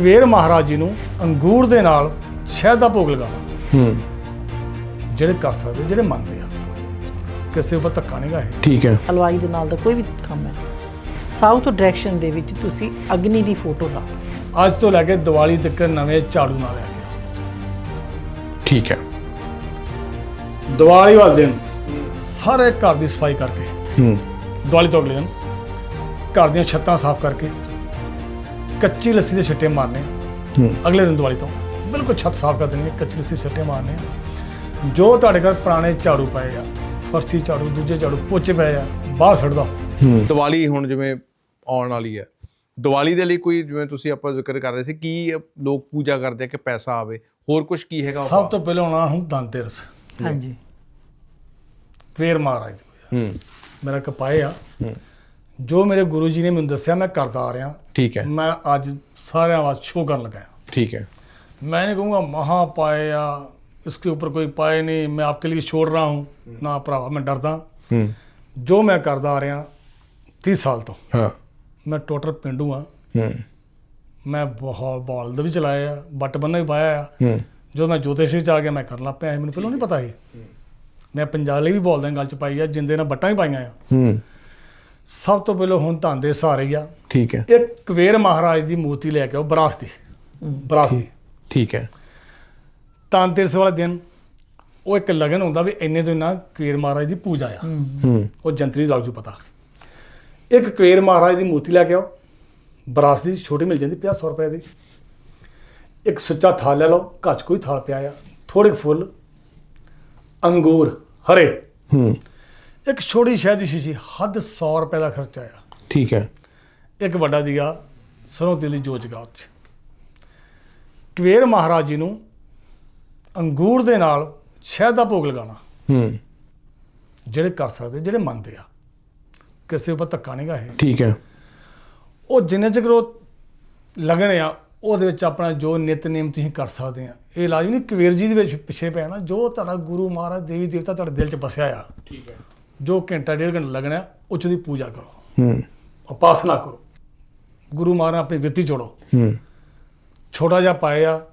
ਕਵੇਰ ਮਹਾਰਾਜ ਜੀ ਨੂੰ ਅੰਗੂਰ ਦੇ ਨਾਲ ਸ਼ਹਿਦ ਦਾ ਭੋਗ ਲਗਾਉਣਾ। ਹੂੰ। ਜਿਹੜੇ ਕਰ ਸਕਦੇ ਜਿਹੜੇ ਮੰਨਦੇ ਆ। ਕਿਸੇ ਉੱਪਰ ਧੱਕਾ ਨਹੀਂ ਗਾ ਇਹ। ਠੀਕ ਹੈ। ਹਲਵਾਈ ਦੇ ਨਾਲ ਦਾ ਕੋਈ ਵੀ ਕੰਮ ਹੈ। ਸਾਊਥ ਡਾਇਰੈਕਸ਼ਨ ਦੇ ਵਿੱਚ ਤੁਸੀਂ ਅਗਨੀ ਦੀ ਫੋਟੋ ਲਾਓ। ਅੱਜ ਤੋਂ ਲੈ ਕੇ ਦੀਵਾਲੀ ਤੱਕ ਨਵੇਂ ਝਾੜੂ ਨਾਲ ਲੈ ਕੇ ਆਓ। ਠੀਕ ਹੈ। ਦੀਵਾਲੀ ਵਾਲੇ ਦਿਨ ਸਾਰੇ ਘਰ ਦੀ ਸਫ਼ਾਈ ਕਰਕੇ ਹੂੰ। ਦੀਵਾਲੀ ਤੋਂ ਅਗਲੇ ਦਿਨ ਘਰ ਦੀਆਂ ਛੱਤਾਂ ਸਾਫ਼ ਕਰਕੇ ਕੱਚੀ ਲੱਸੀ ਦੇ ਛਿੱਟੇ ਮਾਰਨੇ। ਅਗਲੇ ਦਿਨ ਦੀਵਾਲੀ ਤੋਂ। ਬਿਲਕੁਲ ਛੱਤ ਸਾਫ਼ ਕਰ ਦੇਣੀ ਹੈ ਕੱਚੀ ਲੱਸੀ ਛਿੱਟੇ ਮਾਰਨੇ। ਜੋ ਤੁਹਾਡੇ ਘਰ ਪੁਰਾਣੇ ਝਾੜੂ ਪਏ ਆ ਫਰਸ਼ੀ ਝਾੜੂ ਦੂਜੇ ਝਾੜੂ ਪੋਚੇ ਪਏ ਆ ਬਾਹਰ ਸੁੱਟ ਦੋ ਦੀਵਾਲੀ ਹੁਣ ਜਿਵੇਂ ਆਉਣ ਵਾਲੀ ਹੈ। ਦੀਵਾਲੀ ਦੇ ਲਈ ਕੋਈ ਜਿਵੇਂ ਤੁਸੀਂ ਆਪਾਂ ਜ਼ਿਕਰ ਕਰ ਰਹੇ ਸੀ ਕੀ ਲੋਕ ਪੂਜਾ ਕਰਦੇ ਆ ਕਿ ਪੈਸਾ ਆਵੇ। ਹੋਰ ਕੁਝ ਕੀ ਹੈਗਾ ਸਭ ਤੋਂ ਪਹਿਲਾਂ ਆਉਣਾ ਹੁਣ ਧਨਤੇਰਸ। ਹਾਂਜੀ। ਕਵੇਰ ਮਹਾਰਾਜ ਦੀ ਪੂਜਾ। ਹੂੰ। ਮੇਰਾ ਕਪਾਏ ਆ। ਜੋ ਮੇਰੇ ਗੁਰੂ ਜੀ ਨੇ ਮੈਨੂੰ ਦੱਸਿਆ ਮੈਂ ਕਰਦਾ ਆ ਰਿਹਾ ਠੀਕ ਹੈ ਮੈਂ ਅੱਜ ਸਾਰਿਆਂ ਵਾਸਤੇ ਸ਼ੋਅ ਕਰਨ ਲੱਗਾ ਹਾਂ। ਠੀਕ ਹੈ मैं नहीं कहूँगा महा पाए या इसके ऊपर कोई पाए नहीं मैं आपके लिए छोड़ रहा हूँ ना भरावा मैं डरदा ਹੂੰ जो मैं करदा आ रहा तीस साल तो ਹਾਂ मैं टोटल पिंडू हाँ ਹੂੰ मैं बहुत बॉलद भी चलाया आ बट बन्ना भी पाया आ ਹੂੰ जो मैं ज्योतिष ਵਿੱਚ ਆ ਗਿਆ ਮੈਂ ਕਰਨ ਲੱਗ ਪਿਆ ਸੀ, ਮੈਨੂੰ ਪਹਿਲਾਂ ਨਹੀਂ ਪਤਾ ਸੀ ਮੈਂ ਪੰਜਾਬੀ ਵੀ ਬੋਲਦਾ ਗੱਲ ਚ ਪਾਈ ਆ ਜਿੰਦੇ ਨਾਲ ਬੱਟਾਂ ਵੀ ਪਾਈਆਂ ਆ ਹੂੰ ਸਭ ਤੋਂ ਪਹਿਲਾਂ ਹੁਣ ਧਨ ਦੇ ਸਹਾਰੇ ਹੀ ਆ। ਠੀਕ ਹੈ। ਇੱਕ ਕਵੇਰ ਮਹਾਰਾਜ ਦੀ ਮੂਰਤੀ ਲੈ ਕੇ ਆਓ ਬਰਾਸ ਦੀ ਬਰਾਸ ਦੀ ਠੀਕ ਹੈ। ਧਨ ਤੇਰਸ ਵਾਲੇ ਦਿਨ ਉਹ ਇੱਕ ਲਗਨ ਹੁੰਦਾ ਵੀ ਇੰਨੇ ਤੋਂ ਇੰਨਾ ਕਵੇਰ ਮਹਾਰਾਜ ਦੀ ਪੂਜਾ ਆ। ਹੂੰ। ਉਹ ਜੰਤਰੀ ਲੱਗ ਜੂ ਪਤਾ। ਇੱਕ ਕਵੇਰ ਮਹਾਰਾਜ ਦੀ ਮੂਰਤੀ ਲੈ ਕੇ ਆਓ ਬਰਾਸ ਦੀ ਛੋਟੀ ਮਿਲ ਜਾਂਦੀ 50 ਰੁਪਏ ਦੀ। ਇੱਕ ਸੁੱਚਾ ਥਾਲ ਲੈ ਲਓ ਘਰ 'ਚ ਕੋਈ ਥਾਲ ਪਿਆ ਆ। ਥੋੜੇ ਫੁੱਲ ਅੰਗੂਰ ਹਰੇ। ਹੂੰ। ਇੱਕ ਛੋਟੀ ਸ਼ਹਿਦ ਦੀ ਸ਼ੀਸ਼ੀ ਹੱਦ 100 ਰੁਪਏ ਦਾ ਖਰਚਾ ਆ ਠੀਕ ਹੈ। ਇੱਕ ਵੱਡਾ ਦੀਵਾ ਸਰੋਂ ਤੇਲ ਦੀ ਜੋਤ ਜਗਾ ਉੱਥੇ ਕਵੇਰ ਮਹਾਰਾਜ ਜੀ ਨੂੰ ਅੰਗੂਰ ਦੇ ਨਾਲ ਸ਼ਹਿਦ ਦਾ ਭੋਗ ਲਗਾਉਣਾ। ਹੂੰ। ਜਿਹੜੇ ਕਰ ਸਕਦੇ ਜਿਹੜੇ ਮੰਨਦੇ ਆ। ਕਿਸੇ ਉੱਪਰ ਧੱਕਾ ਨਹੀਂ ਗਾ ਇਹ। ਠੀਕ ਹੈ। ਉਹ ਜਿੰਨੇ ਚਿਰ ਉਹ ਲਗਨ ਆ ਉਹਦੇ ਵਿੱਚ ਆਪਣਾ ਜੋ ਨਿਤਨੇਮ ਤੁਸੀਂ ਕਰ ਸਕਦੇ ਆ। ਇਹ ਲਾਜ਼ਮੀ ਨਹੀਂ ਕਬੀਰ ਜੀ ਦੇ ਵਿੱਚ ਪਿੱਛੇ ਪੈਣਾ ਜੋ ਤੁਹਾਡਾ ਗੁਰੂ ਮਹਾਰਾਜ ਦੇਵੀ ਦੇਵਤਾ ਤੁਹਾਡੇ ਦਿਲ 'ਚ ਵਸਿਆ ਆ। ਠੀਕ ਹੈ। ਜੋ ਘੰਟਾ ਡੇਢ ਘੰਟਾ ਲੱਗਣਾ ਉਹ 'ਚ ਦੀ ਪੂਜਾ ਕਰੋ। ਹੂੰ। ਉਪਾਸਨਾ ਕਰੋ। ਗੁਰੂ ਮਹਾਰਾਜ ਆਪਣੀ ਵਿੱਤੀ ਜੋੜੋ। ਹੂੰ। ਛੋਟਾ ਜਿਹਾ ਪਾਏ ਆ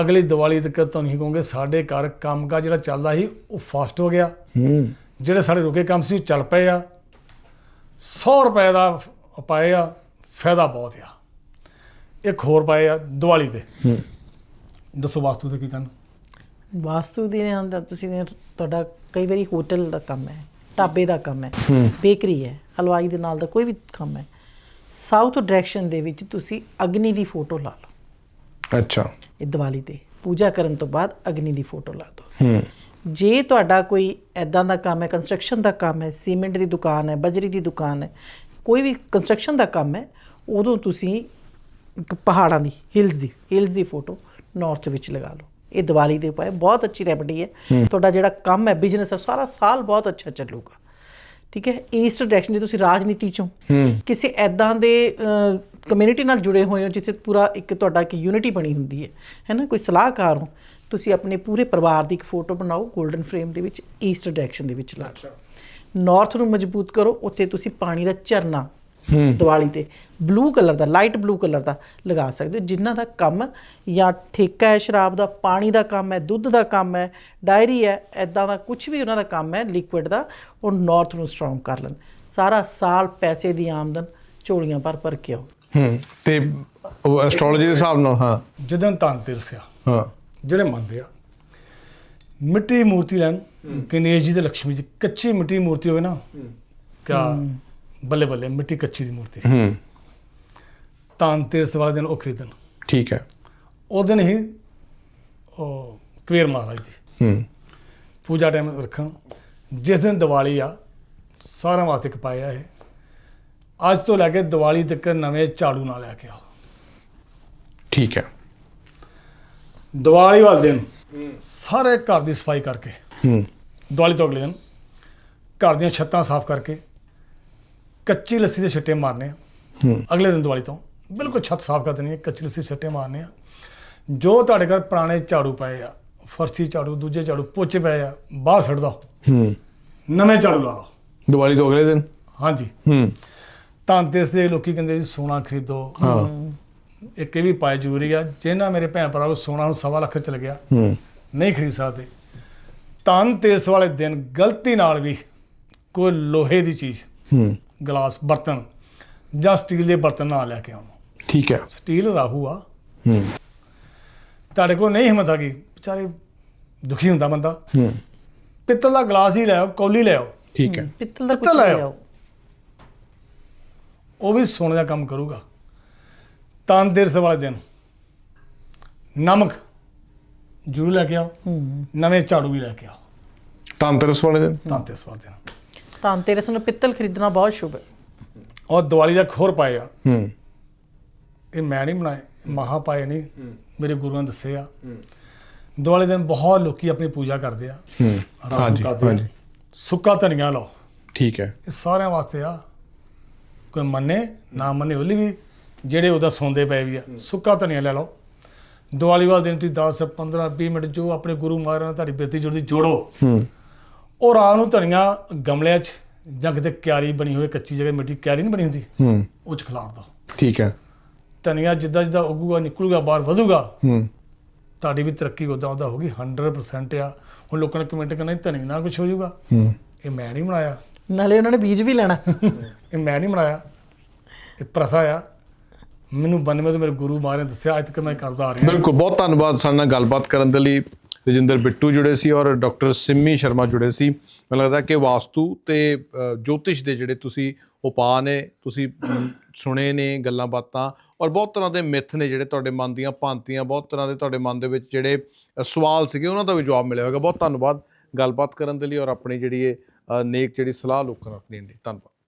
ਅਗਲੀ ਦੀਵਾਲੀ ਤੱਕ ਤੁਹਾਨੂੰ ਹੀ ਕਹੋਗੇ ਸਾਡੇ ਘਰ ਕੰਮ ਕਾ ਜਿਹੜਾ ਚੱਲਦਾ ਸੀ ਉਹ ਫਾਸਟ ਹੋ ਗਿਆ। ਹੂੰ। ਜਿਹੜੇ ਸਾਡੇ ਰੁਕੇ ਕੰਮ ਸੀ ਚੱਲ ਪਏ ਆ। 100 ਰੁਪਏ ਦਾ ਫ- ਪਾਏ ਆ ਫਾਇਦਾ ਬਹੁਤ ਆ। ਇੱਕ ਹੋਰ ਪਾਏ ਆ ਦੀਵਾਲੀ ਤੇ। ਹੂੰ। ਦੱਸੋ ਵਾਸਤੂ ਤੇ ਕੀ ਕਰਨ? ਵਾਸਤੂ ਦੇ ਅੰਦਰ ਤੁਸੀਂ ਨੇ ਤੁਹਾਡਾ ਕਈ ਵਾਰੀ ਹੋਟਲ ਦਾ ਕੰਮ ਹੈ ਢਾਬੇ ਦਾ ਕੰਮ ਹੈ ਬੇਕਰੀ ਹੈ ਹਲਵਾਈ ਦੇ ਨਾਲ ਦਾ ਕੋਈ ਵੀ ਕੰਮ ਹੈ ਸਾਊਥ ਡਾਇਰੈਕਸ਼ਨ ਦੇ ਵਿੱਚ ਤੁਸੀਂ ਅਗਨੀ ਦੀ ਫੋਟੋ ਲਾ ਲਓ। ਅੱਛਾ। ਇਹ ਦੀਵਾਲੀ ਤੇ ਪੂਜਾ ਕਰਨ ਤੋਂ ਬਾਅਦ ਅਗਨੀ ਦੀ ਫੋਟੋ ਲਾ ਦਿਓ। ਜੇ ਤੁਹਾਡਾ ਕੋਈ ਐਦਾਂ ਦਾ ਕੰਮ ਹੈ ਕੰਸਟਰਕਸ਼ਨ ਦਾ ਕੰਮ ਹੈ ਸੀਮੈਂਟ ਦੀ ਦੁਕਾਨ ਹੈ ਬਜਰੀ ਦੀ ਦੁਕਾਨ ਹੈ ਕੋਈ ਵੀ ਕੰਸਟਰਕਸ਼ਨ ਦਾ ਕੰਮ ਹੈ ਉਦੋਂ ਤੁਸੀਂ ਇੱਕ ਪਹਾੜਾਂ ਦੀ ਹਿਲਸ ਦੀ ਹਿਲਸ ਦੀ ਫੋਟੋ ਨਾਰਥ ਵਿੱਚ ਲਗਾ ਲਓ। ਇਹ ਦੀਵਾਲੀ ਦੇ ਉਪਾਏ ਬਹੁਤ ਅੱਛੀ ਰੈਮਡੀ ਹੈ। ਤੁਹਾਡਾ ਜਿਹੜਾ ਕੰਮ ਹੈ ਬਿਜ਼ਨਸ ਹੈ ਸਾਰਾ ਸਾਲ ਬਹੁਤ ਅੱਛਾ ਚੱਲੂਗਾ। ਠੀਕ ਹੈ? ਈਸਟ ਡਾਇਰੈਕਸ਼ਨ ਜੇ ਤੁਸੀਂ ਰਾਜਨੀਤੀ ਚੋਂ ਕਿਸੇ ਐਦਾਂ ਦੇ ਕਮਿਊਨਿਟੀ ਨਾਲ ਜੁੜੇ ਹੋਏ ਹੋ ਜਿੱਥੇ ਪੂਰਾ ਇੱਕ ਤੁਹਾਡਾ ਇੱਕ ਯੂਨਿਟੀ ਬਣੀ ਹੁੰਦੀ ਹੈ। ਹੈ ਨਾ? ਕੋਈ ਸਲਾਹਕਾਰ ਹੋ ਤੁਸੀਂ ਆਪਣੇ ਪੂਰੇ ਪਰਿਵਾਰ ਦੀ ਇੱਕ ਫੋਟੋ ਬਣਾਓ 골ਡਨ ਫਰੇਮ ਦੇ ਵਿੱਚ ਈਸਟ ਡਾਇਰੈਕਸ਼ਨ ਦੇ ਵਿੱਚ ਲਾ ਦਿਓ। ਨਾਰਥ ਨੂੰ ਮਜ਼ਬੂਤ ਕਰੋ ਉੱਥੇ ਤੁਸੀਂ ਪਾਣੀ ਦਾ ਝਰਨਾ ਦੀਵਾਲੀ ਤੇ। ਬਲੂ ਕਲਰ ਦਾ ਲਾਈਟ ਬਲੂ ਕਲਰ ਦਾ ਲਗਾ ਸਕਦੇ ਹੋ। ਜਿਨ੍ਹਾਂ ਦਾ ਕੰਮ ਜਾਂ ਠੇਕਾ ਹੈ ਸ਼ਰਾਬ ਦਾ ਪਾਣੀ ਦਾ ਕੰਮ ਹੈ ਦੁੱਧ ਦਾ ਕੰਮ ਹੈ ਡਾਇਰੀ ਹੈ ਐਦਾਂ ਦਾ ਕੁਝ ਵੀ ਉਹਨਾਂ ਦਾ ਕੰਮ ਹੈ ਲਿਕੁਇਡ ਦਾ ਉਹ ਨਾਰਥ ਨੂੰ ਸਟਰੋਂਗ ਕਰ ਲੈਣ। ਸਾਰਾ ਸਾਲ ਪੈਸੇ ਦੀ ਆਮਦਨ ਝੋਲੀਆਂ ਭਰ ਭਰ ਕੇ ਆਓ। ਹੂੰ ਤੇ ਐਸਟ੍ਰੋਲੋਜੀ ਦੇ ਹਿਸਾਬ ਨਾਲ ਹਾਂ। ਜਦੋਂ ਧਨ ਤੇਰਸ ਆ ਹਾਂ। ਜਿਹੜੇ ਮੰਨਦੇ ਆ ਮਿੱਟੀ ਮੂਰਤੀ ਲੈਣ ਗਣੇਸ਼ ਜੀ ਤੇ ਲక్ష్ਮੀ ਜੀ ਕੱਚੀ ਮਿੱਟੀ ਮੂਰਤੀ ਹੋਵੇ ਨਾ ਕਿਆ ਬੱਲੇ ਬੱਲੇ ਮਿੱਟੀ ਕੱਚੀ ਦੀ ਮੂਰਤੀ। ਹੂੰ। ਧਨ ਤੇਰਸ ਵਾਲੇ ਦਿਨ ਉਹ ਖਰੀਦਣ। ਠੀਕ ਹੈ। ਉਹ ਦਿਨ ਹੀ ਉਹ ਕਵੇਰ ਮਹਾਰਾਜ ਦੀ ਹੂੰ। ਪੂਜਾ ਟਾਈਮ ਰੱਖਣ। ਜਿਸ ਦਿਨ ਦੀਵਾਲੀ ਆ ਸਾਰਿਆਂ ਵਾਸਤੇ ਇੱਕ ਪਾਇਆ ਇਹ। ਅੱਜ ਤੋਂ ਲੈ ਕੇ ਦੀਵਾਲੀ ਤੱਕ ਨਵੇਂ ਝਾੜੂ ਨਾਲ ਲੈ ਕੇ ਆਓ। ਠੀਕ ਹੈ। ਦੀਵਾਲੀ ਵਾਲੇ ਦਿਨ ਸਾਰੇ ਘਰ ਦੀ ਸਫ਼ਾਈ ਕਰਕੇ ਹੂੰ। ਦੀਵਾਲੀ ਤੋਂ ਅਗਲੇ ਦਿਨ ਘਰ ਦੀਆਂ ਛੱਤਾਂ ਸਾਫ਼ ਕਰਕੇ ਕੱਚੀ ਲੱਸੀ ਦੇ ਛਿੱਟੇ ਮਾਰਨੇ ਆ। ਹੂੰ। ਅਗਲੇ ਦਿਨ ਦੀਵਾਲੀ ਤੋਂ। ਬਿਲਕੁਲ ਛੱਤ ਸਾਫ਼ ਕਰ ਦੇਣੀ ਹੈ ਕੱਚੀ ਲੱਸੀ ਦੇ ਛਿੱਟੇ ਮਾਰਨੇ ਆ। ਜੋ ਤੁਹਾਡੇ ਘਰ ਪੁਰਾਣੇ ਝਾੜੂ ਪਏ ਆ ਫਰਸ਼ੀ ਝਾੜੂ ਦੂਜੇ ਝਾੜੂ ਪੋਚੇ ਪਏ ਆ ਬਾਹਰ ਸੁੱਟ ਦੋ ਹੂੰ। ਨਵੇਂ ਝਾੜੂ ਲਾ ਲਓ। ਦੀਵਾਲੀ ਤੋਂ ਅਗਲੇ ਦਿਨ? ਹਾਂਜੀ। ਹੂੰ। ਤਾਂ ਦੇਸ ਦੇ ਲੋਕੀ ਕਹਿੰਦੇ ਜੀ ਸੋਨਾ ਖਰੀਦੋ। ਹਾਂ। ਇੱਕ ਇਹ ਵੀ ਪਾਏ ਜ਼ਰੂਰੀ ਆ ਜਿਹਨਾਂ ਮੇਰੇ ਭੈਣ ਭਰਾ ਕੋਲ ਸੋਨਾ ਹੁਣ ਸਵਾ ਲੱਖ ਚਲ ਗਿਆ ਹੂੰ। ਨਹੀਂ ਖਰੀਦ ਸਕਦੇ। ਤਨ ਤੇਰਸ ਵਾਲੇ ਦਿਨ ਗਲਤੀ ਨਾਲ ਵੀ ਕੋਈ ਲੋਹੇ ਦੀ ਚੀਜ਼ ਹੂੰ। ਗਲਾਸ ਬਰਤਨ ਜਾਂ ਸਟੀਲ ਦੇ ਬਰਤਨ ਨਾ ਲੈ ਕੇ ਆਉਣਾ। ਠੀਕ ਹੈ। ਸਟੀਲ ਰਾਹੂ ਆ। ਹੂੰ। ਤੁਹਾਡੇ ਕੋਲ ਨਹੀਂ ਹਿੰਮਤ ਆ ਗਈ ਵਿਚਾਰੇ ਦੁਖੀ ਹੁੰਦਾ ਬੰਦਾ। ਹੂੰ। ਪਿੱਤਲ ਦਾ ਗਲਾਸ ਹੀ ਲੈ ਆਓ ਕੌਲੀ ਲੈ ਆਓ। ਠੀਕ ਹੈ। ਪਿੱਤਲ ਦਾ ਕੁਝ ਪਿੱਤਲ ਲੈ। ਆਓ। ਉਹ ਵੀ ਸੋਨੇ ਦਾ ਕੰਮ ਕਰੂਗਾ। ਤਨ ਤੇਰਸ ਵਾਲੇ ਦਿਨ। ਨਮਕ ਜ਼ਰੂਰ ਲੈ ਕੇ ਆਓ। ਹੂੰ। ਨਵੇਂ ਝਾੜੂ ਵੀ ਲੈ ਕੇ ਆਓ। ਤੰਤਰਸ ਵਾਲੇ ਦਿਨ। ਤਨ ਤੇਰਸ ਵਾਲੇ ਦਿਨ। ਤਾਂ ਤੇਰੇ ਨੂੰ ਪਿੱਤਲ ਖਰੀਦਣਾ ਬਹੁਤ ਸ਼ੁਭ ਹੈ। ਔਰ ਦੀਵਾਲੀ ਦਾ ਖੋਰ ਪਾਏ ਆ। ਹੂੰ। ਇਹ ਮੈਂ ਨਹੀਂ ਬਣਾਏ ਮਹਾ ਪਾਏ ਨਹੀਂ ਮੇਰੇ ਗੁਰੂਆਂ ਨੇ ਦੱਸੇ ਆ। ਦੀਵਾਲੀ ਦਿਨ ਬਹੁਤ ਲੋਕੀ ਆਪਣੀ ਪੂਜਾ ਕਰਦੇ ਆ। ਹੂੰ। ਹਾਂਜੀ ਕਰਦੇ ਆ। ਹਾਂਜੀ। ਸੁੱਕਾ ਧਨੀਆ ਲਾਓ। ਠੀਕ ਹੈ। ਇਹ ਸਾਰਿਆਂ ਵਾਸਤੇ ਆ। ਕੋਈ ਮੰਨੇ ਨਾ ਮੰਨੇ ਉਹਲੀ ਵੀ ਜਿਹੜੇ ਉਹਦਾ ਸੌਂਦੇ ਪਏ ਵੀ ਆ। ਸੁੱਕਾ ਧਨੀਆ ਲੈ ਲਓ। ਦੀਵਾਲੀ ਵਾਲੇ ਦਿਨ ਤੁਸੀਂ 10 15 20 ਮਿੰਟ ਜੋ ਆਪਣੇ ਗੁਰੂ ਮਹਾਰਾਜ ਨਾਲ ਤੁਹਾਡੀ ਬਿਰਤੀ ਜੁੜਦੀ ਜੋੜੋ। ਹੂੰ। ਉਹ ਰਾਤ ਨੂੰ ਧਨੀਆ ਗਮਲਿਆਂ 'ਚ ਜਾਂ ਕਿਤੇ ਕਿਆਰੀ ਬਣੀ ਹੋਵੇ ਕੱਚੀ ਜਗ੍ਹਾ ਮਿੱਟੀ ਕਿਆਰੀ ਨਹੀਂ ਬਣੀ ਹੁੰਦੀ ਹੂੰ। ਉਹ 'ਚ ਖਿਲਾਰ ਦਿਓ ਠੀਕ ਹੈ। ਧਨੀਆ ਜਿੱਦਾਂ ਜਿੱਦਾਂ ਉੱਗੂਗਾ ਨਿਕਲੂਗਾ ਬਾਹਰ ਵਧੂਗਾ ਹੂੰ। ਤੁਹਾਡੀ ਵੀ ਤਰੱਕੀ ਉਦਾਂ ਉਦਾਂ ਹੋਗੀ 100% ਆ। ਹੁਣ ਲੋਕਾਂ ਨੇ ਕਮੈਂਟ ਕਰਨਾ ਧਨੀ ਨਾਲ ਕੁਝ ਹੋ ਜਾਊਗਾ ਹੂੰ। ਇਹ ਮੈਂ ਨਹੀਂ ਬਣਾਇਆ। ਨਾਲੇ ਉਹਨਾਂ ਨੇ ਬੀਜ ਵੀ ਲੈਣਾ। ਇਹ ਮੈਂ ਨਹੀਂ ਬਣਾਇਆ। ਇਹ ਪ੍ਰਥਾ ਆ। ਮੈਨੂੰ ਬੰਨਵੇਂ ਤੋਂ ਮੇਰੇ ਗੁਰੂ ਮਹਾਰਾਜ ਨੇ ਦੱਸਿਆ ਅੱਜ ਤੱਕ ਮੈਂ ਕਰਦਾ ਆ ਰਿਹਾ। ਬਿਲਕੁਲ ਬਹੁਤ ਧੰਨਵਾਦ ਸਾਡੇ ਨਾਲ ਗੱਲਬਾਤ ਕਰਨ ਦੇ ਲਈ। ਰਜਿੰਦਰ ਬਿੱਟੂ ਜੁੜੇ ਸੀ ਔਰ ਡਾਕਟਰ ਸਿੰਮੀ ਸ਼ਰਮਾ ਜੁੜੇ ਸੀ। ਮੈਨੂੰ ਲੱਗਦਾ ਕਿ ਵਾਸਤੂ ਤੇ ਜੋਤਿਸ਼ ਦੇ ਜਿਹੜੇ ਤੁਸੀਂ ਉਪਾਅ ਨੇ, ਤੁਸੀਂ ਸੁਣੇ ਨੇ, ਗੱਲਾਂ ਬਾਤਾਂ ਔਰ ਬਹੁਤ ਤਰ੍ਹਾਂ ਦੇ ਮਿੱਥ ਨੇ ਜਿਹੜੇ ਤੁਹਾਡੇ ਮਨ ਦੀਆਂ ਭਾਂਤੀਆਂ, ਬਹੁਤ ਤਰ੍ਹਾਂ ਦੇ ਤੁਹਾਡੇ ਮਨ ਦੇ ਵਿੱਚ ਜਿਹੜੇ ਸਵਾਲ ਸੀਗੇ, ਉਹਨਾਂ ਦਾ ਵੀ ਜਵਾਬ ਮਿਲਿਆ ਹੋਵੇਗਾ ਬਹੁਤ ਧੰਨਵਾਦ ਗੱਲਬਾਤ ਕਰਨ ਦੇ ਲਈ ਔਰ ਆਪਣੀ ਜਿਹੜੀ ਇਹ ਨੇਕ ਜਿਹੜੀ ਸਲਾਹ ਲੋਕਾਂ ਨੂੰ ਦੇਣ ਲਈ ਧੰਨਵਾਦ।